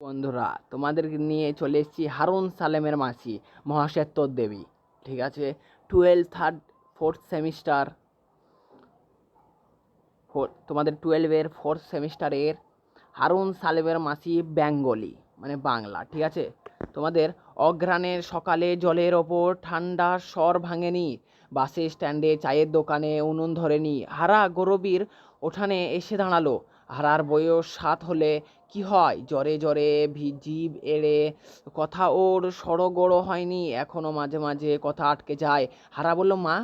বন্ধুরা, তোমাদের নিয়ে চলে এসেছি হারুন সালেমের মাসি মহাশ্বেতর দেবী, ঠিক আছে? টুয়েলভ থার্ড ফোর্থ সেমিস্টার তোমাদের টুয়েলভের ফোর্থ সেমিস্টারের হারুন সালেমের মাসি বেঙ্গলি মানে বাংলা, ঠিক আছে? তোমাদের অঘ্রাণের সকালে জলের ওপর ঠান্ডা স্বর ভাঙেনি, বাসে স্ট্যান্ডে চায়ের দোকানে উনুন ধরেনি, হারা গরবির ওঠানে এসে দাঁড়াল হারার বয়স সাত হলে কি হয়? জ্বরে জ্বরে জিভ এড়ে কথা ওর সড়গড় হয়নি এখনও মাঝে মাঝে কথা আটকে যায়। হারা বলল, মা,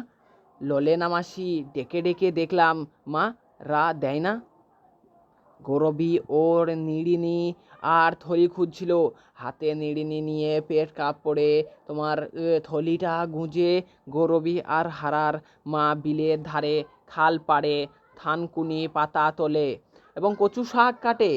ললে মাসি? ডেকে ডেকে দেখলাম, মা, রা দেয় না? গৌরবী ওর নিড়িনি আর থলি খুঁজছিল। হাতে নিড়িনি নিয়ে পেট কাপড়ে তোমার থলিটা গুঁজে গৌরবী আর হারার মা বিলের ধারে খাল পাড়ে থানকুনি পাতা তোলে। এবং কচু শাক কাটে।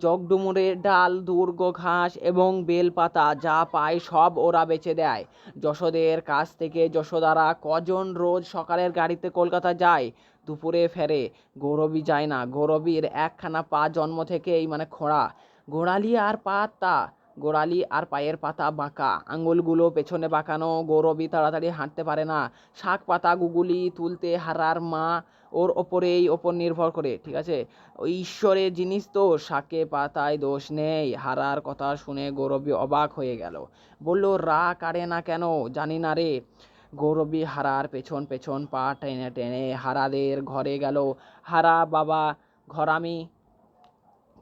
জগডুমুরের ডাল, দুর্গ ঘাস এবং বেলপাতা যা পায় সব ওরা বেচে দেয়। যশোদের কাছ থেকে যশোদারা কজন রোজ সকালের গাড়িতে কলকাতা যায়? দুপুরে ফেরে। গৌরবী যায় না। গৌরবীর একখানা পা জন্ম থেকেই মানে খোঁড়া। গোড়ালি আর পাতা। গোড়ালি আর পায়ের পাতা বাঁকা। আঙুলগুলো পেছনে বাঁকানো। গৌরবী তাড়াতাড়ি হাঁটতে পারে না। শাক পাতা, গুগুলি তুলতে হারার মা ওর ওপরে এই ওপর নির্ভর করে, ঠিক আছে? ঈশ্বরের জিনিস তো, শাকে পাতায় দোষ নেই। হারার কথা শুনে গৌরবী অবাক হয়ে গেল। বলল, রা কাড়ে না কেন? জানি না রে। গৌরবী হারার পেছন পেছন পা টেনে টেনে হারাদের ঘরে গেল। হারা বাবা ঘরামি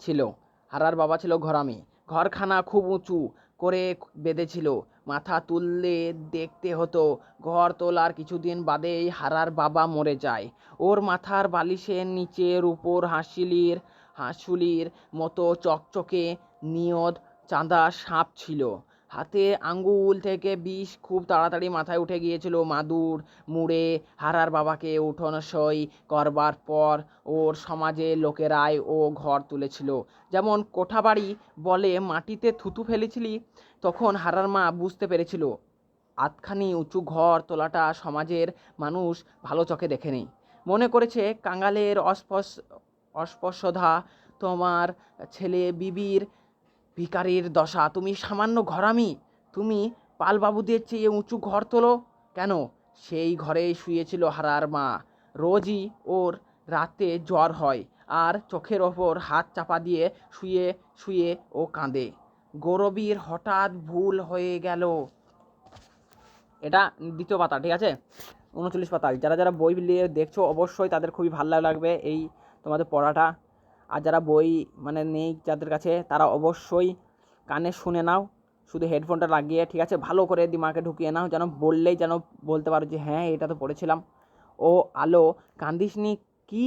ছিল। হারার বাবা ছিল ঘরামি। ঘরখানা খুব উঁচু করে বেঁধেছিল। মাথা তুললে দেখতে হতো, ঘর তোলার কিছুদিন বাদেই হারার বাবা মরে যায়। ওর মাথার বালিশের নিচের উপর হাসিলির, হাঁসুলির মতো চকচকে নিয়ত চাঁদা সাপ ছিল। হাতে আঙ্গুল থেকে বিষ খুব তাড়াতাড়ি মাথায় উঠে গিয়েছিল মাদুর মুড়ে হারার বাবাকে উঠোন সই করবার পর ওর সমাজে লোকেরাই ও ঘর তুলেছিল। যেমন কোঠাবাড়ি বলে মাটিতে থুতু ফেলেছিলি, তখন হারার মা বুঝতে পেরেছিল, আধখানি উঁচু ঘর তোলাটা সমাজের মানুষ ভালো চোখে দেখেনি। মনে করেছে, কাঙালের অস্পশ অস্পর্শধা তোমার ছেলে বিবির ভিকারির দশা, তুমি সামান্য ঘরামি। তুমি পালবাবুদের চেয়ে উঁচু ঘর তোলো। কেন? সেই ঘরেই শুয়েছিল হারার মা। রোজই ওর রাতে জ্বর হয় আর চোখের ওপর হাত চাপা দিয়ে শুয়ে শুয়ে ও কাঁদে। গৌরবীর হঠাৎ ভুল হয়ে গেল। এটা দ্বিতীয় পাতা, ঠিক আছে? উনচল্লিশ পাতা। যারা যারা বই নিয়ে দেখছ, অবশ্যই তাদের খুবই ভালো লাগবে এই তোমাদের পড়াটা। আর যারা বই মানে নেই যাদের কাছে, তারা অবশ্যই কানে শুনে নাও। শুধু হেডফোনটা লাগিয়ে, ঠিক আছে? ভালো করে দিমাগে ঢুকিয়ে নাও, যেন বললেই যেন বলতে পারো যে হ্যাঁ এটা তো পড়েছিলাম। ও আলো কান্দিসনি কি?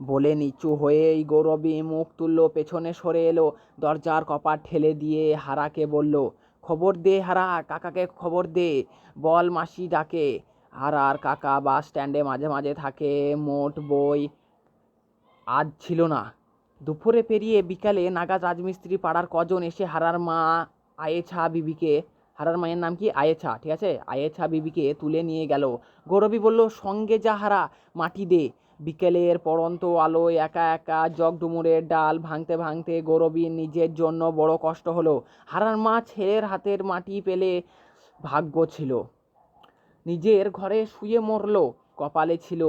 বলে নিচু হয়েই গৌরবী মুখ তুললো, পেছনে সরে এলো, দরজার কপাট ঠেলে দিয়ে হারাকে বলল, খবর দে হারা, কাকাকে খবর দে, বল মাসি ডাকে। হারার কাকা বাস স্ট্যান্ডে মাঝে মাঝে থাকে মোট বই। আজ ছিল না। দুপুরে পেরিয়ে বিকালে নাগাদ রাজমিস্ত্রি পাড়ার কজন এসে হারার মা আয়েছা বিবিকে, হারার মায়ের নাম কি? আয়েছা, ঠিক আছে? আয়েছা বিবিকে তুলে নিয়ে গেল। গৌরবী বলল, সঙ্গে যা হারা, মাটি দে। বিকেলের পড়ন্ত আলোয় একা একা জগডুমুরের ডাল ভাঙতে ভাঙতে গৌরবীর নিজের জন্য বড় কষ্ট হলো। হারার মা ছেলের হাতের মাটি পেলে ভাগ্য ছিল। নিজের ঘরে শুয়ে মরলো, কপালে ছিল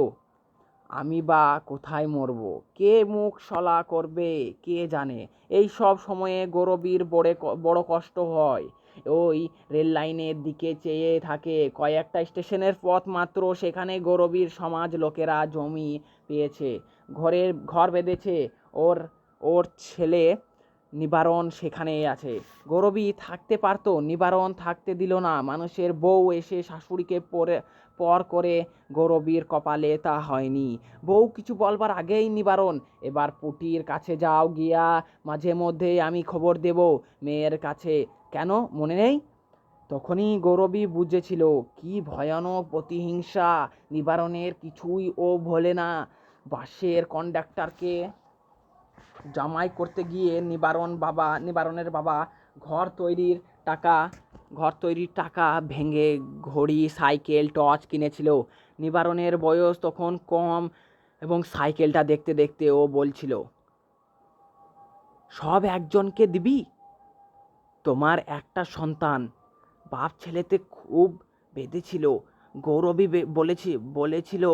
আমি বা কোথায় মরব? কে মুখ সলা করবে? কে জানে? এই সব সময়ে গৌরবীর বড়ে বড় কষ্ট হয়। ওই রেল লাইনের দিকে চেয়ে থাকে। কয়েকটা স্টেশনের পথ মাত্র সেখানে গৌরবীর সমাজ লোকেরা জমি পেয়েছে। ঘরের, ঘর বেঁধেছে। ওর ওর ছেলে নিবারণ সেখানেই আছে। গৌরবী থাকতে পারতো, নিবারণ থাকতে দিল না। মানুষের বউ এসে শাশুড়িকে পরে, পর করে গৌরবীর কপালে তা হয়নি। বউ কিছু বলবার আগেই নিবারণ, এবার পুটির কাছে যাও গিয়া মাঝে মধ্যে আমি খবর দেব মেয়ের কাছে। কেন? মনে নেই? তখনই গৌরবী বুঝেছিল, কি ভয়ানক প্রতিহিংসা, নিবারণের কিছুই ও ভোলে না। বাসের কন্ডাক্টরকে জামাই করতে গিয়ে নিবারণ বাবা, নিবারণের বাবা ঘর তৈরির টাকা, ঘর তৈরির টাকা ভেঙে ঘড়ি, সাইকেল, টর্চ কিনেছিল। নিবারণের বয়স তখন কম এবং সাইকেলটা দেখতে দেখতে ও বলছিল, সব একজনকে দিবি? তোমার একটা সন্তান। বাপ ছেলেতে খুব বেঁধেছিল গৌরবী বলেছি বলেছিল,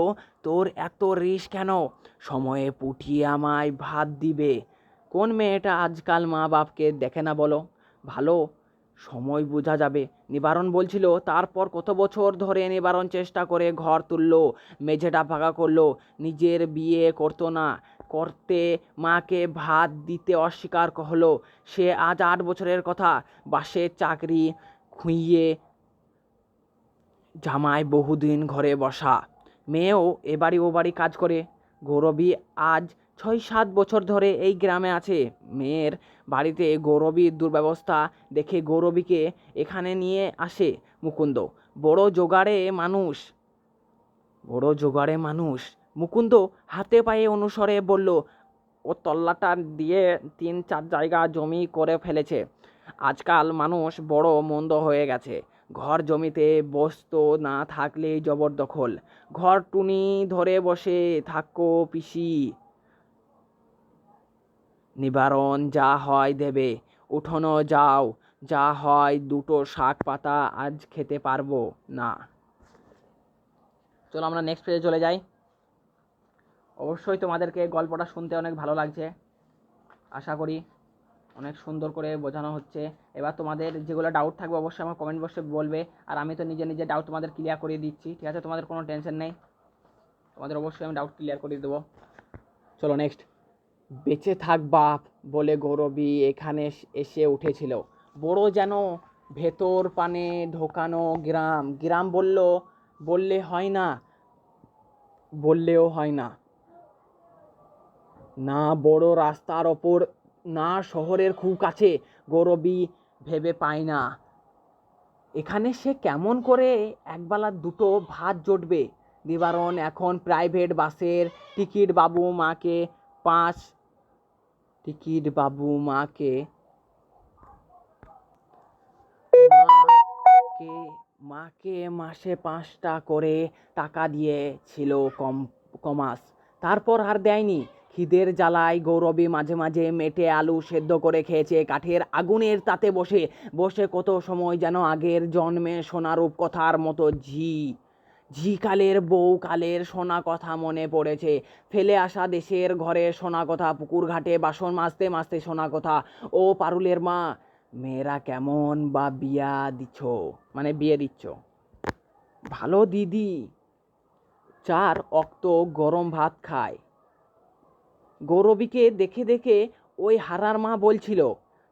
তোর এত রিস কেন? সময়ে পুঠিয়ে আমায় ভাত দিবে। কোন মেয়েটা আজকাল মা বাপকে দেখে না বলো? ভালো, সময় বোঝা যাবে। নিবারণ বলছিল, তারপর কত বছর ধরে নিবারণ চেষ্টা করে ঘর তুললো, মেঝেটা ফাঁকা করল, নিজের বিয়ে করতো না। করতে মাকে ভাত দিতে অস্বীকার হলো। সে আজ আট বছরের কথা। বাসের চাকরি খুইয়ে জামাই বহুদিন ঘরে বসা। মেয়েও এ বাড়ি ও বাড়ি কাজ করে। গৌরবী আজ ছয় সাত বছর ধরে এই গ্রামে আছে। মেয়ের বাড়িতে গৌরবীর দুর্ব্যবস্থা দেখে গৌরবীকে এখানে নিয়ে আসে মুকুন্দ। বড় জোগাড়ে মানুষ। বড় জোগাড়ে মানুষ। মুকুন্দ হাতে পায়ে অনুসরে বলল, ও তল্লাটা দিয়ে তিন চার জায়গা জমি করে ফেলেছে। আজকাল মানুষ বড় মন্দ হয়ে গেছে। ঘর জমিতে বসতো না থাকলেই জবরদখল। ঘর টুনি ধরে বসে থাকো পিসি। নিবারণ যা হয় দেবে উঠোনো যাও, যা হয় দুটো শাক পাতা, আজ খেতে পারব না। চলো আমরা নেক্সট পেজে চলে যাই। অবশ্যই তোমাদেরকে গল্পটা শুনতে অনেক ভালো লাগছে। আশা করি অনেক সুন্দর করে বোঝানো হচ্ছে। এবার তোমাদের যেগুলো ডাউট থাকবে অবশ্যই আমার কমেন্ট বক্সে বলবে। আর আমি তো নিজে নিজে ডাউট তোমাদের ক্লিয়ার করে দিচ্ছি, ঠিক আছে? তোমাদের কোনো টেনশন নেই। তোমাদের অবশ্যই আমি ডাউট ক্লিয়ার করে দেবো। চলো নেক্সট বেঁচে থাক বাপ বলে গৌরবী এখানে এসে উঠেছিল। বড় যেন ভেতর পানে ঢোকানো গ্রাম। গ্রাম বলল, বললে হয় না, বললেও হয় না। না বড় রাস্তার ওপর না শহরের খুব কাছে, গৌরবী ভেবে পায় না। এখানে সে কেমন করে একবেলা দুটো ভাত জুটবে? নিবারণ এখন প্রাইভেট বাসের টিকিট বাবু মাকে পাঁচ। টিকিট বাবু মাকে মাকে মাকে মাসে পাঁচটা করে টাকা দিয়েছিল কম, কমাস। তারপর আর দেয়নি। খিদের জ্বালায় গৌরবী মাঝে মাঝে মেটে আলু সেদ্ধ করে খেয়েছে কাঠের আগুনের তাতে বসে। বসে কত সময় যেন আগের জন্মে সোনারূপ কথার মতো ঝি। ঝি কালের বউ কালের সোনা কথা মনে পড়েছে। ফেলে আসা দেশের ঘরে সোনা কথা, পুকুর ঘাটে বাসন মাজতে মাজতে সোনা কথা। ও পারুলের মা, মেয়েরা কেমন বা বিয়া দিচ্ছ? মানে বিয়ে দিচ্ছ। ভালো দিদি। চার, অক্ত গরম ভাত খায়। গৌরবীকে দেখে দেখে ওই হারার মা বলছিল,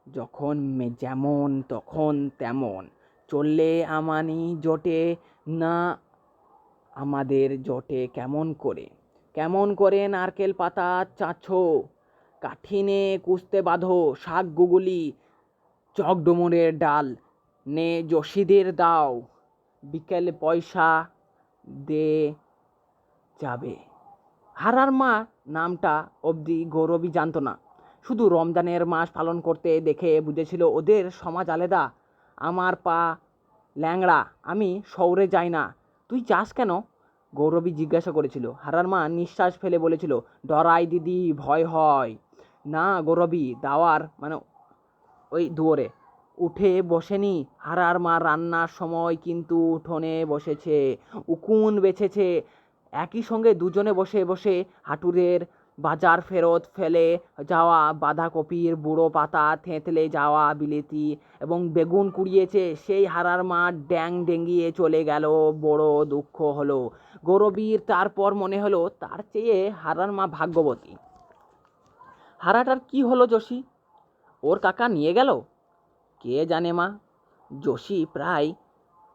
যখন যেমন তখন তেমন, চললে আমানি জোটে না, আমাদের জোটে কেমন করে? কেমন করে নারকেল পাতা চাঁছো, কাঠিনে কুস্তে বাঁধো, শাক গুগুলি চক ডুমুরের ডাল, নে যশিদের দাও, বিকেল পয়সা দে যাবে। হারার মা নামটা অবধি গৌরবী জানতো না। শুধু রমজানের মাস পালন করতে দেখে বুঝেছিল ওদের সমাজ আলাদা। আমার পা ল্যাংড়া, আমি শহরে যাই না। তুই যাস কেন? গৌরবী জিজ্ঞাসা করেছিল। হারার মা নিঃশ্বাস ফেলে বলেছিল, ডরাই দিদি, ভয় হয়। না গৌরবী, দাওয়ার মানে ওই দুয়ারে উঠে বসেনি। হারার মা রান্নার সময় কিন্তু উঠোনে বসেছে, উকুন বেছেছে। একই সঙ্গে দুজনে বসে বসে হাঁটুরের বাজার ফেরত ফেলে যাওয়া, বাঁধাকপির বুড়ো পাতা থেঁতলে যাওয়া বিলেতি এবং বেগুন কুড়িয়েছে, সেই হারার মা ড্যাং ডেঙ্গিয়ে চলে গেল, বড় দুঃখ হলো। গৌরবীর তারপর মনে হলো, তার চেয়ে হারার মা ভাগ্যবতী। হারাটার কি হলো যোশী ওর কাকা নিয়ে গেল? কে জানে মা? যোশী প্রায়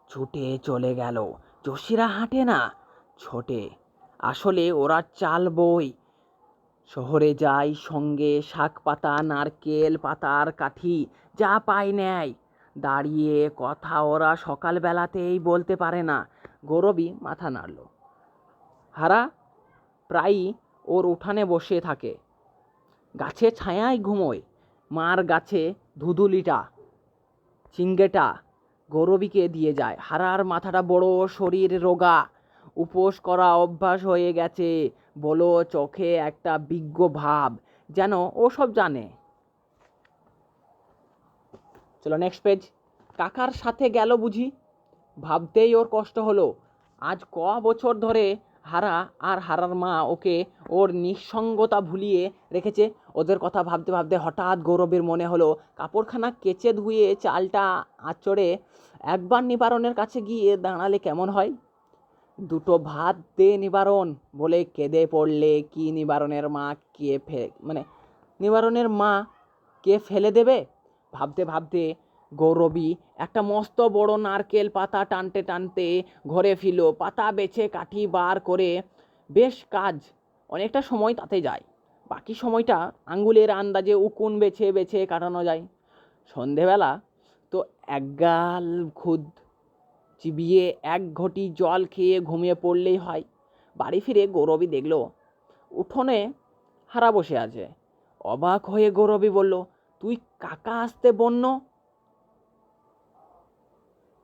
ছুটে চলে গেল। যোশীরা হাঁটে না। ছোটে। আসলে ওরা চাল বই। শহরে যায় সঙ্গে শাক পাতা, নারকেল পাতার কাঠি, যা পায় নেয়। দাঁড়িয়ে কথা ওরা সকালবেলাতেই বলতে পারে না। গৌরবী মাথা নাড়ল। হারা প্রায়ই ওর উঠানে বসে থাকে। গাছে ছায়ায় ঘুমোয়। মার গাছে ধুধুলিটা চিঙ্গেটা গৌরবীকে দিয়ে যায়। হারার মাথাটা বড়, শরীর রোগা। উপোস করা অভ্যাস হয়ে গেছে। বলো, চোখে একটা বিজ্ঞ ভাব, যেন ও সব জানে। চলো নেক্সট পেজ কাকার সাথে গেল বুঝি? ভাবতেই ওর কষ্ট হলো। আজ ক বছর ধরে হারা আর হারার মা ওকে ওর নিঃসঙ্গতা ভুলিয়ে রেখেছে। ওদের কথা ভাবতে ভাবতে হঠাৎ গৌরবের মনে হলো, কাপড়খানা কেচে ধুয়ে চালটা আঁচড়ে একবার নিবারণের কাছে গিয়ে দাঁড়ালে কেমন হয়? দুটো ভাত দে নিবারণ। বলে কেঁদে পড়লে কি নিবারণের মা কে ফে মানে নিবারণের মা কে ফেলে দেবে? ভাবতে ভাবতে গৌরবী একটা মস্ত বড় নারকেল পাতা টানতে টানতে ঘরে ফিরল। পাতা বেছে কাঠি বার করে বেশ কাজ, অনেকটা সময় তাতে যায়। বাকি সময়টা আঙ্গুলের আন্দাজে উকুন বেছে বেছে কাটানো যায়। সন্ধেবেলা তো একগাল খুদ চিবিয়ে এক ঘটি জল খেয়ে ঘুমিয়ে পড়লেই হয়। বাড়ি ফিরে গৌরবী দেখল, উঠোনে হারা বসে আছে। অবাক হয়ে গৌরবী বলল, তুই কাকা আসতে বন্য?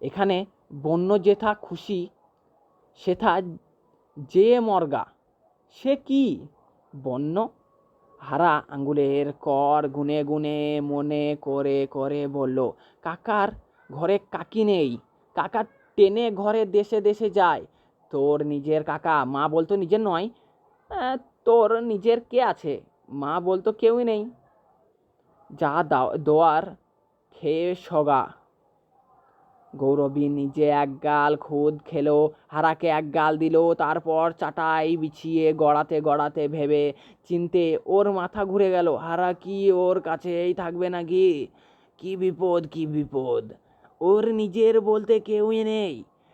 এখানে বন্য যেথা খুশি, সেথা যে মর্গা। সে কি? বন্য? হারা আঙ্গুলের কর গুনে গুনে মনে করে করে বলল, কাকার ঘরে কাকি নেই। কাকা টেনে ঘরে দেশে দেশে যায়। তোর নিজের কাকা মা বলতো নিজের নয়। আহ, তোর নিজের কে আছে? মা বলতো কেউই নেই। যা দোয়ার খেয়ে সগা গৌরবী নিজে এক গাল খুদ খেলো হারাকে এক গাল দিল তারপর চাটাই বিছিয়ে গড়াতে গড়াতে ভেবে চিনতে ওর মাথা ঘুরে গেল। হারা কি ওর কাছেই থাকবে নাকি? কি বিপদ কি বিপদ? ওর নিজের বলতে কেউই নেই।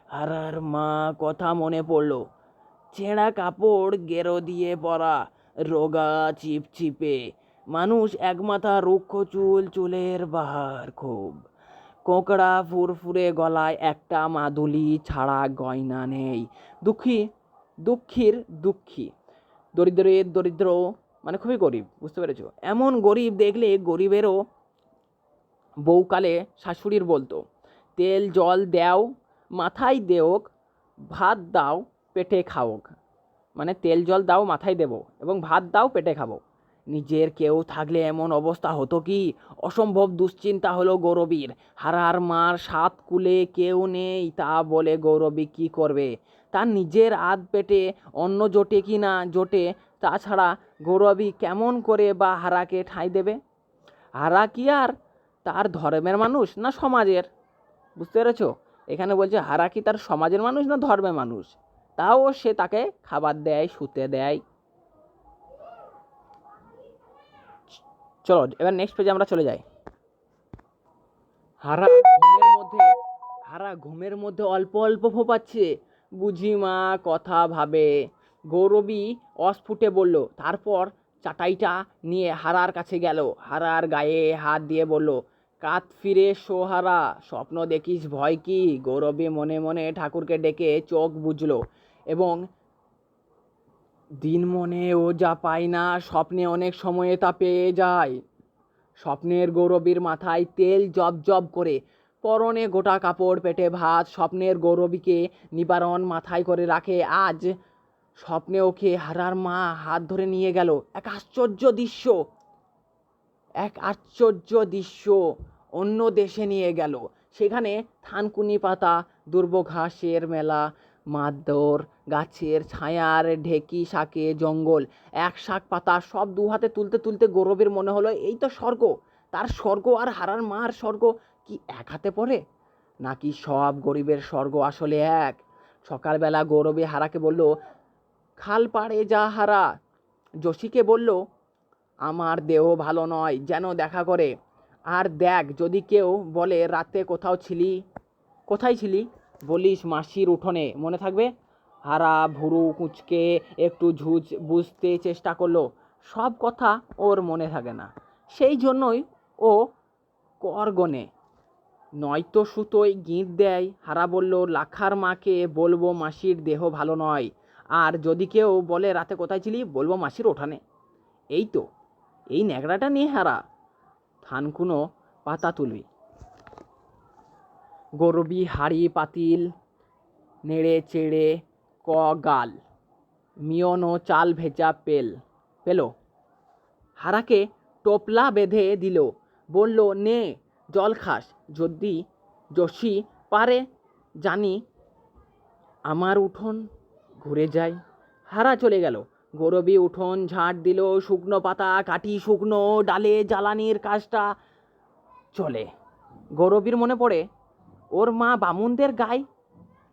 হারার মা কথা মনে পড়ল, ছেঁড়া কাপড় গেরো দিয়ে পরা, রোগা চিপচিপে। মানুষ একমাথা রুক্ষ চুল, চুলের বাহার খুব। কোঁকড়া ফুরফুরে গলায় একটা মাদুলি ছাড়া গয়না নেই। দুঃখী, দুঃখীর দুঃখী। দরিদ্রের দরিদ্র মানে খুবই গরিব, বুঝতে পেরেছ? এমন গরিব দেখলে গরিবেরও বউকালে শাশুড়ির বলতো তেল, জল দেও, মাথায় দেওক, ভাত দাও, পেটে খাওক। মানে তেল, জল দাও, মাথায় দেবো এবং ভাত দাও, পেটে খাব। নিজের কেউ থাকলে এমন অবস্থা হতো কি? অসম্ভব দুশ্চিন্তা হলো গৌরবীর। হারার মার সাত কুলে কেউ নেই, তা বলে গৌরবী কি করবে? তার নিজের আধ পেটে অন্য জোটে কি না জোটে তাছাড়া গৌরবী কেমন করে বা হারাকে ঠাঁই দেবে? হারা কি আর তার ধর্মের মানুষ না সমাজের? বুঝতে পেরেছ? এখানে বলছে, হারা কি তার সমাজের মানুষ না ধর্মের মানুষ? তাও সে তাকে খাবার দেয়, শুতে দেয়। চলো, এবার নেক্সট পেজে আমরা চলে যাই। হারা ঘুমের মধ্যে, হারা ঘুমের মধ্যে অল্প অল্প ফোপাচ্ছে। বুঝি মা কথা ভাবে। গৌরবী অস্ফুটে বলল, তারপর চাটাইটা নিয়ে হারার কাছে গেল। হারার গায়ে হাত দিয়ে বলল কাত ফিরে সোহারা, স্বপ্ন দেখিস ভয় কি? গৌরবী মনে মনে ঠাকুরকে ডেকে চোখ বুঝলো এবং দিন মনে ও যা পায় না, স্বপ্নে অনেক সময়ে তা পেয়ে যায়। স্বপ্নের গৌরবীর মাথায় তেল জব জব করে, পরনে গোটা কাপড় পেটে ভাত, স্বপ্নের গৌরবীকে নিবারণ মাথায় করে রাখে। আজ স্বপ্নে ওকে হারার মা হাত ধরে নিয়ে গেল। এক আশ্চর্য দৃশ্য। এক আশ্চর্য দৃশ্য অন্য দেশে নিয়ে গেল। সেখানে থানকুনি পাতা দুর্ব ঘাসের মেলা মাদর গাছের ছায়ার ঢেকি শাকে জঙ্গল, এক শাক পাতা সব দু হাতে তুলতে তুলতে গৌরবের মনে হলো, এই তো স্বর্গ। তার স্বর্গ আর হারার মার স্বর্গ কি এক হাতে পড়ে? নাকি সব গরিবের স্বর্গ আসলে এক? সকালবেলা গৌরবে হারাকে বলল, খাল পাড়ে যা হারা। যোশীকে বলল আমার দেহ ভালো নয়, যেন দেখা করে। আর দেখ, যদি কেউ বলে, রাতে কোথাও ছিলি? কোথায় ছিলি? বলিস মাসির উঠোনে। মনে থাকবে? হারা ভুরু কুঁচকে একটু ঝুঁজ বুঝতে চেষ্টা করল। সব কথা ওর মনে থাকে না। সেই জন্যই ও কর গনে নয়তো সুতোয় গিঁট দেয়। হারা বলল, লাখার মাকে বলব মাসির দেহ ভালো নয়। আর যদি কেউ বলে, রাতে কোথায় ছিলি? বলব মাসির ওঠানে এই তো। এই ন্যাকড়াটা নিয়ে হারা। থানকুনো পাতা তুলবি। গরবি, হাড়ি, পাতিল, নেড়ে চেড়ে ক গাল, মিয়নো চাল ভেজা পেল পেল। হারাকে টোপলা বেঁধে দিল, বলল, নে, জল খাস, যদি যশি পারে, জানি আমার উঠোন ঘুরে যায়। হারা চলে গেল। গরবি উঠোন ঝাঁট দিল, শুকনো পাতা কাটি শুকনো, ডালে জ্বালানির কাজটা চলে। গৌরবীর মনে পড়ে, ওর মা বামুনদের গায়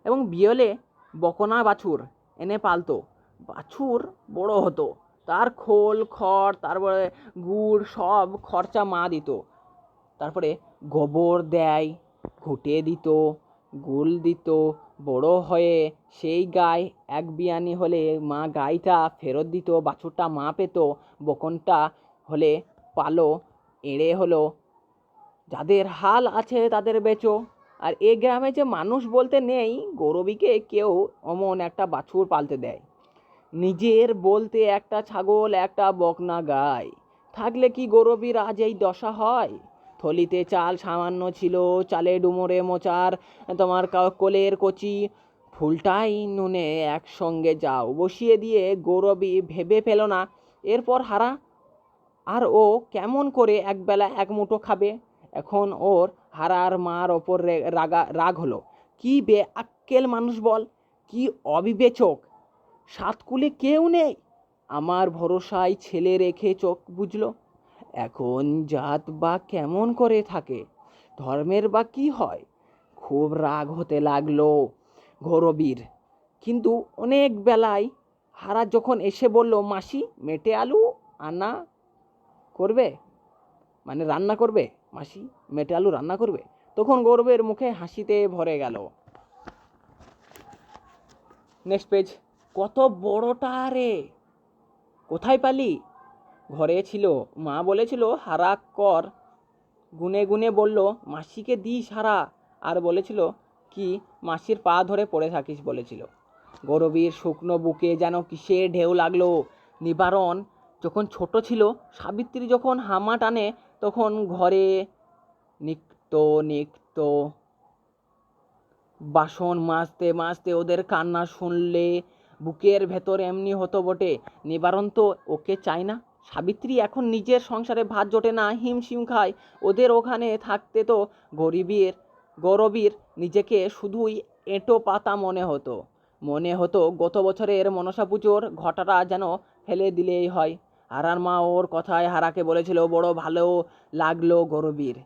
এবং বিয়লে বকনা বাছুর এনে পালতো। বাছুর বড় হতো, তার খোল, খড়, তারপরে গুড় সব খরচা মা দিত। তারপরে গোবর দেয়, ঘুটে দিত গুল দিত বড় হয়ে সেই গায়ে এক বিয়ানি হলে মা গাইটা ফেরত দিত, বাছুরটা মা পেত, বকনটা হলে পালো, এড়ে হলো। যাদের হাল আছে তাদের বেচো। আর এ গ্রামে যে মানুষ বলতে নেই, গৌরবীকে কেউ অমন একটা বাছুর পালতে দেয়। নিজের বলতে একটা ছাগল, একটা বকনা গায় থাকলে কি গৌরবীর আজ এই দশা হয়? থলিতে চাল সামান্য ছিল, চালে ডুমুরে মোচার তোমার কোলের কচি। ফুলটাই নুনে একসঙ্গে যাও, বসিয়ে দিয়ে গৌরবী ভেবে পেল না। এরপর হারা, আর ও কেমন করে একবেলা এক মুঠো খাবে? এখন ওর হারার মার ওপর রাগা রাগ হলো। কি বে আক্কেল মানুষ বল, কি অবিবেচক। সাতকুলে কেউ নেই? আমার ভরসায় ছেলে রেখে চোখ বুঝলো এখন জাত বা কেমন করে থাকে? ধর্মের বা কি হয়? খুব রাগ হতে লাগল, ঘোরবীর। কিন্তু অনেক বেলায় হারা যখন এসে বলল, মাসি, মেটে আলু আনা করবে? মানে রান্না করবে? মাসি, মেটে আলু রান্না করবে? তখন গৌরবের মুখে হাসিতে ভরে গেল। নেক্সট পেজ কত বড়টা রে? কোথায় পালি? ঘরে ছিল। মা বলেছিল, হারা কর। গুনে গুনে বলল, মাসিকে দিস হারা। আর বলেছিল, কি, মাসির পা ধরে পড়ে থাকিস, বলেছিল। গৌরবীর শুকনো বুকে যেন কিসে ঢেউ লাগল। নিবারণ যখন ছোট ছিল, সাবিত্রী যখন হামা টানে, তখন ঘরে নিক্ত নিক্ত বাসন মাজতে মাজতে ওদের কান্না শুনলে, বুকের ভেতর এমনি হতো বটে নিবারণ তো ওকে চায় না। সাবিত্রী এখন নিজের সংসারে ভাত জোটে না হিমশিম খায়। ওদের ওখানে থাকতে তো গরিবের, গৌরবীর নিজেকে শুধুই এঁটো পাতা মনে হতো। মনে হতো গত বছরের মনসা পুজোর ঘটাটা যেন ফেলে দিলেই হয়। হারার মা ওর কথায় হারাকে বলেছিল, বড় ভালো লাগল গৌরবীর।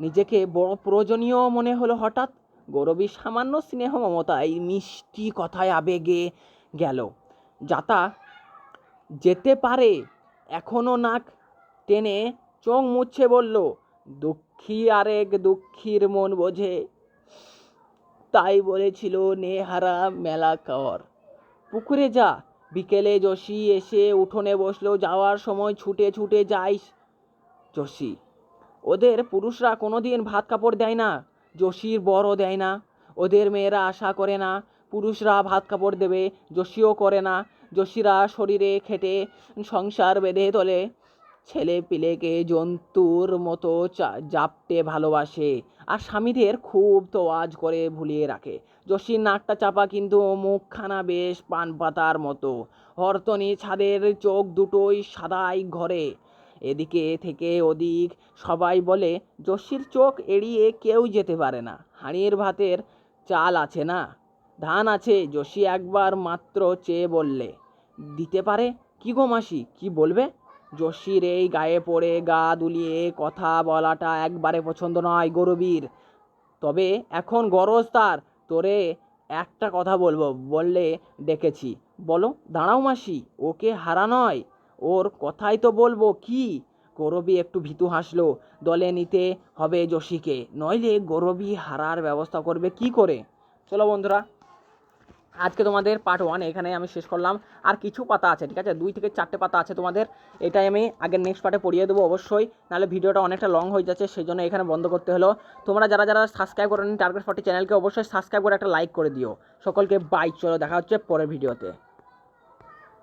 নিজেকে বড় প্রয়োজনীয় মনে হলো হঠাৎ। গৌরবীর সামান্য স্নেহ মমতায় মিষ্টি কথায় আবেগে গেল। যাতা যেতে পারে এখনও নাক টেনে চোখ মুচ্ছে বলল, দুঃখী আরেক দুঃখীর মন বোঝে। তাই বলেছিল নেহারা মেলা কর পুকুরে যা, বিকেলে যশি এসে উঠোনে বসল, যাওয়ার সময় ছুটে ছুটে যাইস যশি ওদের পুরুষরা কোনোদিন ভাত কাপড় দেয় না যশির বড় দেয় না। ওদের মেয়েরা আশা করে না, পুরুষরা ভাত কাপড় দেবে যশিও করে না। যশিরা শরীরে খেটে সংসার বেঁধে তোলে। ছেলে পিলেকে জন্তুর মতো জাপটে ভালোবাসে আর স্বামীদের খুব তোয়াজ করে ভুলিয়ে রাখে। যশির নাকটা চাপা কিন্তু মুখখানা বেশ পান পাতার মতো। হরতনি ছাদের চোখ দুটোই সাদাই ঘরে। এদিকে থেকে ওদিক সবাই বলে, যশির চোখ এড়িয়ে কেউ যেতে পারে না। হাঁড়ির ভাতের চাল আছে না? ধান আছে। যশি একবার মাত্র চেয়ে বললে দিতে পারে? কি গো মাসি, কি বলবে? যশির এই গায়ে পড়ে গা দুলিয়ে কথা বলাটা একবারে পছন্দ নয় গরবীর। তবে এখন গরজ তার, তোরে একটা কথা বলব, বললে ডেকেছি। বলো, দাঁড়াও মাসি, ওকে হারা নয়, ওর কথাই তো বলব কি? গৌরবী একটু ভীতু হাসলো, দলে নিতে হবে যশিকে নইলে গৌরবী হারার ব্যবস্থা করবে কি করে? চলো বন্ধুরা আজকে তোমাদের পার্ট ওয়ান এখানে আমি শেষ করলাম। আর কিছু পাতা আছে, ঠিক আছে? দুই থেকে চারটে পাতা আছে তোমাদের। এটাই আমি আগের নেক্সট পার্টে পড়িয়ে দেবো অবশ্যই। নাহলে ভিডিওটা অনেকটা লং হয়ে যাচ্ছে সেই জন্য এখানে বন্ধ করতে হলো। তোমরা যারা যারা সাবস্ক্রাইব করেন টার্গেট ফর্টি চ্যানেলকে অবশ্যই সাবস্ক্রাইব করে একটা লাইক করে দিও। সকলকে বাই চলো দেখা হচ্ছে পরের ভিডিওতে